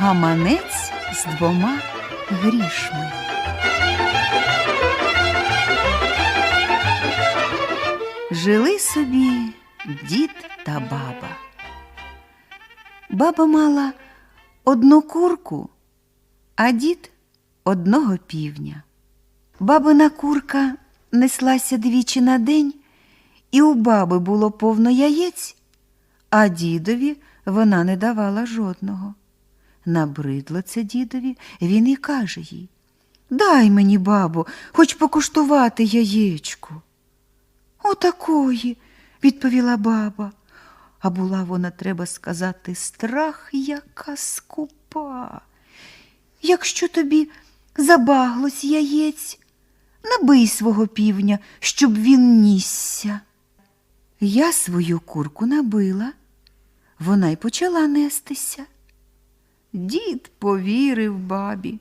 Гаманець з двома грішми. Жили собі дід та баба. Баба мала одну курку, а дід одного півня. Бабина курка неслася двічі на день, і у баби було повно яєць, а дідові вона не давала жодного. Набридло це дідові, він і каже їй Дай мені, бабу, хоч покуштувати яєчку. Отакої, відповіла баба. А була вона, треба сказати, страх яка скупа. Якщо тобі забаглось яєць, набий свого півня, щоб він нісся. Я свою курку набила, вона й почала нестися. Дід повірив бабі,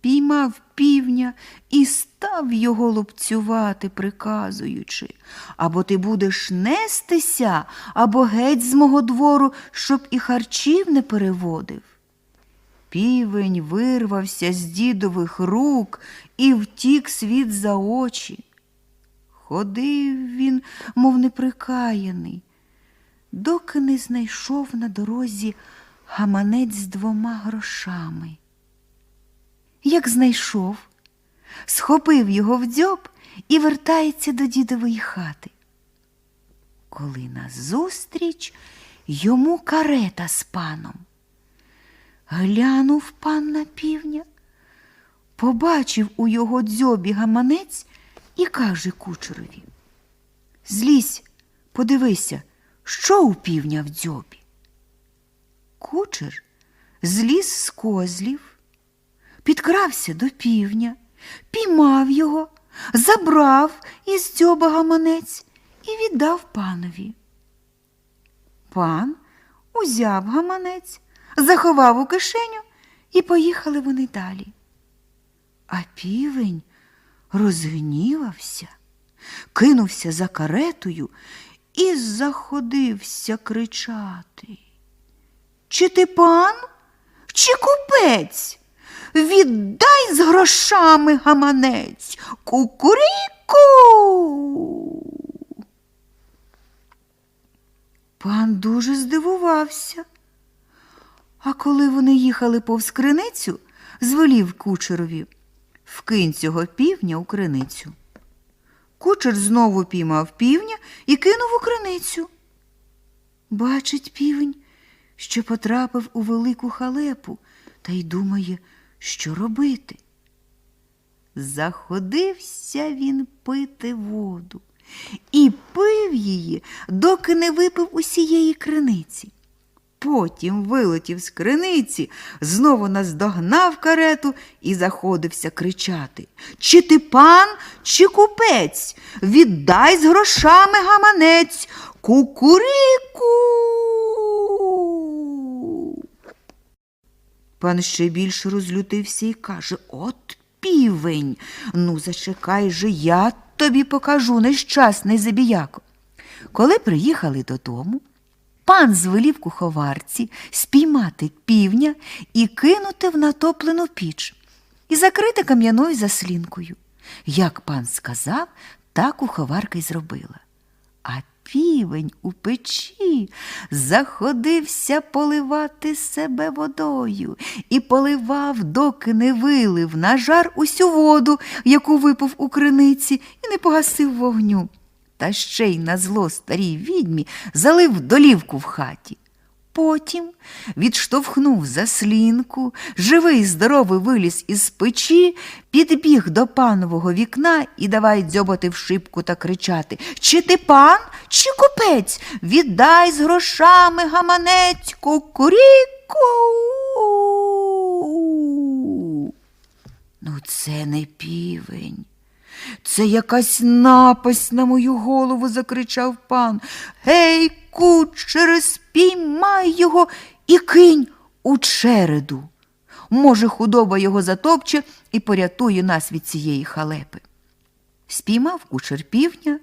піймав півня і став його лупцювати, приказуючи, або ти будеш нестися, або геть з мого двору, щоб і харчів не переводив. Півень вирвався з дідових рук і втік світ за очі. Ходив він, мов неприкаяний, доки не знайшов на дорозі гаманець з двома грошами. Як знайшов, схопив його в дзьоб і вертається до дідової хати. Коли назустріч йому карета з паном. Глянув пан на півня, побачив у його дзьобі гаманець і каже кучерові Злізь, подивися, що у півня в дзьобі. Кучер зліз з козлів, підкрався до півня, піймав його, забрав із дзьоба гаманець і віддав панові. Пан узяв гаманець, заховав у кишеню і поїхали вони далі. А півень розгнівався, кинувся за каретою і заходився кричати. Чи ти пан, чи купець? Віддай з грошами гаманець, кукуріку. Пан дуже здивувався. А коли вони їхали повз криницю, звелів кучерові вкинь цього півня у криницю. Кучер знову піймав півня і кинув у криницю. Бачить півень, що потрапив у велику халепу та й думає, що робити. Заходився він пити воду і пив її, доки не випив усієї криниці. Потім вилетів з криниці, знову наздогнав карету і заходився кричати Чи ти пан, чи купець? Віддай з грошами гаманець, кукуріку. Пан ще більше розлютився і каже От півень, ну зачекай же, я тобі покажу нещасний забіяко. Коли приїхали додому, пан звелів куховарці спіймати півня і кинути в натоплену піч і закрити кам'яною заслінкою. Як пан сказав, так куховарка й зробила. А півень у печі заходився поливати себе водою і поливав, доки не вилив на жар усю воду, яку випив у криниці, і не погасив вогню. Та ще й на зло старій відьмі залив долівку в хаті. Потім відштовхнув заслінку, живий здоровий виліз із печі, підбіг до панового вікна і давай дзьоботи в шибку та кричати Чи ти пан, чи купець? Віддай з грошами гаманець кукуріку. Ну, це не півень. Це якась напасть на мою голову, закричав пан. Гей, кучере, спіймай його і кинь у череду. Може, худоба його затопче і порятує нас від цієї халепи. Спіймав кучер півня,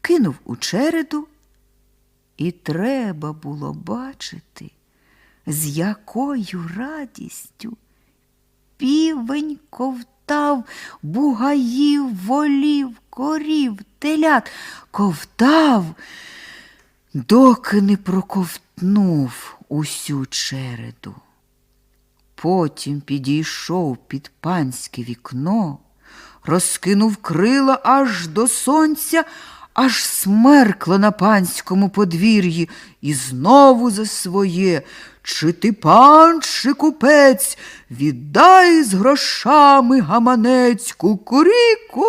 кинув у череду, і треба було бачити, з якою радістю півень ковтав бугаїв, волів, корів, телят, ковтав, доки не проковтнув усю череду. Потім підійшов під панське вікно, розкинув крила аж до сонця, аж смеркла на панському подвір'ї і знову за своє. Чи ти пан, чи купець, віддай з грошами гаманець кукуріку.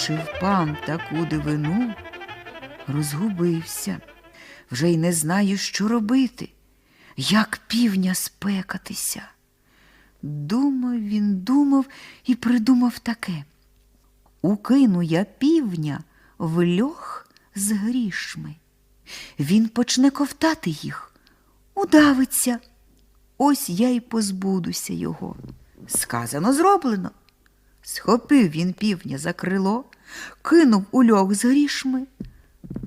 Побачив пан таку дивину, розгубився, вже й не знає, що робити, як півня спекатися. Думав він, думав і придумав таке. Укину я півня в льох з грішми. Він почне ковтати їх, удавиться. Ось я й позбудуся його. Сказано, зроблено. Схопив він півня за крило, кинув у льох з грішми,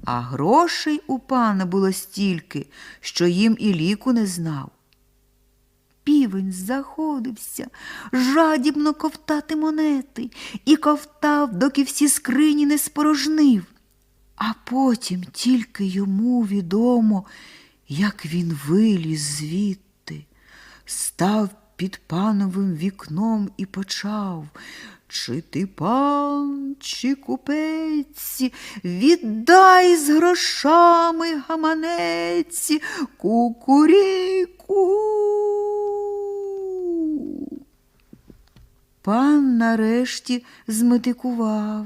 а грошей у пана було стільки, що їм і ліку не знав. Півень заходився жадібно ковтати монети і ковтав, доки всі скрині не спорожнив. А потім тільки йому відомо, як він виліз звідти, став під пановим вікном і почав. Чи ти пан, чи купець, віддай з грошами гаманець, кукуріку. Пан нарешті зметикував,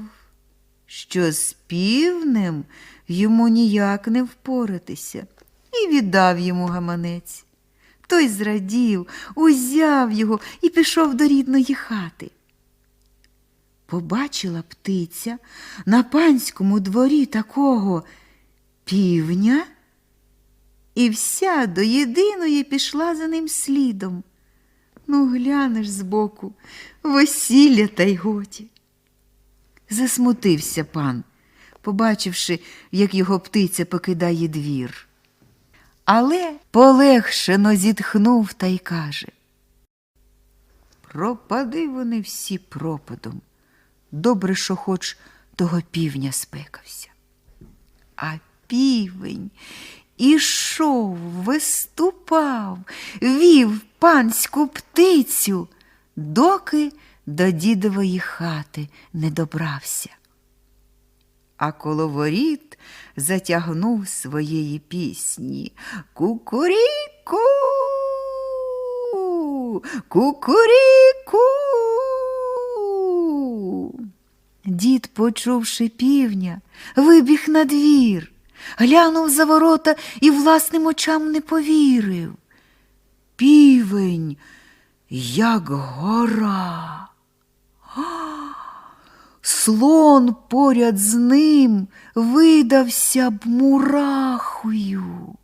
що з півнем йому ніяк не впоратися, і віддав йому гаманець. Той зрадів, узяв його і пішов до рідної хати. Побачила птиця на панському дворі такого півня, і вся до єдиної пішла за ним слідом. Ну, глянеш збоку, весілля та й годі. Засмутився пан, побачивши, як його птиця покидає двір. Але полегшено зітхнув та й каже Пропади вони всі пропадом. Добре, що хоч того півня спекався. А півень ішов, виступав, вів панську птицю, доки до дідової хати не добрався. А коло воріт затягнув своєї пісні Кукуріку, кукуріку. Дід, почувши півня, вибіг на двір, глянув за ворота і власним очам не повірив. Півень, як гора. Слон поряд з ним видався б мурахою.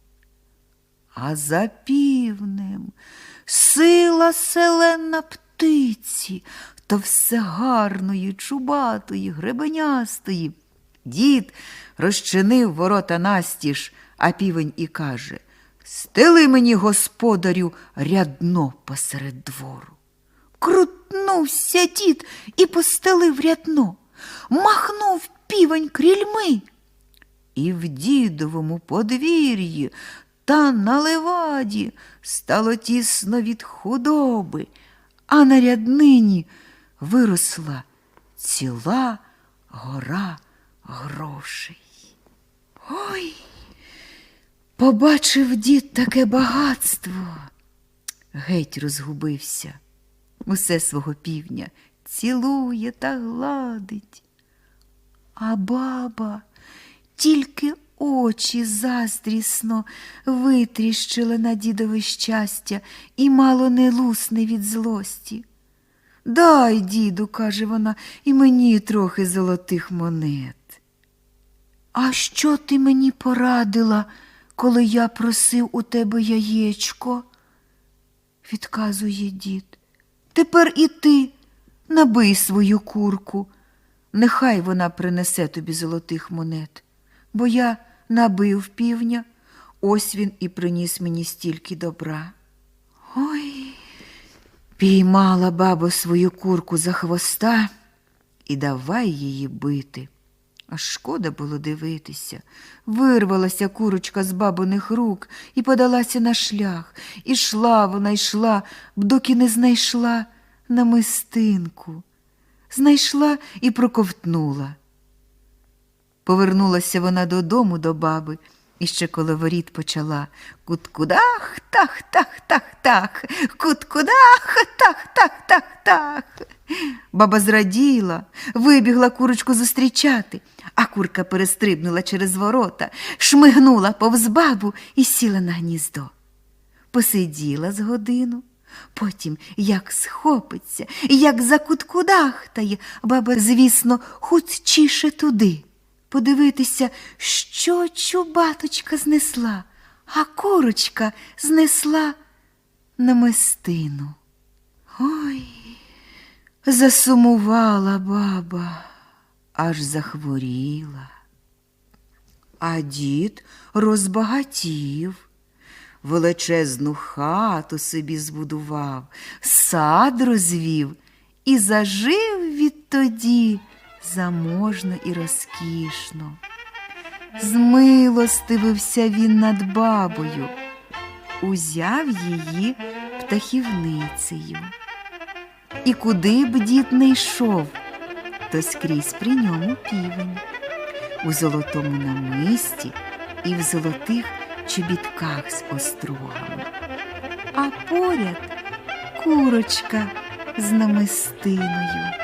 А за півнем сила селена птиці та все гарної, чубатої, гребенястої. Дід розчинив ворота настіж, а півень і каже Стели мені, господарю, рядно посеред двору. Крутнувся дід і постелив рядно, махнув півень крільми. І в дідовому подвір'ї та на леваді стало тісно від худоби, а на ряднині виросла ціла гора грошей. Ой, побачив дід таке багатство, геть розгубився усе свого півня цілує та гладить. А баба тільки очі заздрісно витріщила на дідове щастя і мало не лусне від злості. Дай, діду, каже вона, і мені трохи золотих монет. А що ти мені порадила, коли я просив у тебе яєчко? відказує дід. Тепер і ти набий свою курку. нехай вона принесе тобі золотих монет, бо я набив півня, ось він і приніс мені стільки добра. Ой, піймала баба свою курку за хвоста і давай її бити. Аж шкода було дивитися. Вирвалася курочка з бабиних рук і подалася на шлях. Ішла вона йшла, доки не знайшла намистинку. Знайшла і проковтнула. Повернулася вона додому до баби і ще коло воріт почала Куткудах, тах, тах, тах, тах, куткудах, тах, тах, тах, тах. Баба зраділа, вибігла курочку зустрічати, а курка перестрибнула через ворота, шмигнула повз бабу і сіла на гніздо. Посиділа з годину, потім як схопиться, як закуткудахтає, баба, звісно, хутчіше туди. Подивитися, що чубаточка знесла, а курочка знесла намистину. Ой, засумувала баба, аж захворіла. А дід розбагатів, величезну хату собі збудував, сад розвів і зажив відтоді заможно і розкішно. Змилостивився він над бабою, узяв її птахівницею. І куди б дід не йшов, то скрізь при ньому півень, у золотому намисті і в золотих чобітках з острогами. А поряд курочка з намистиною.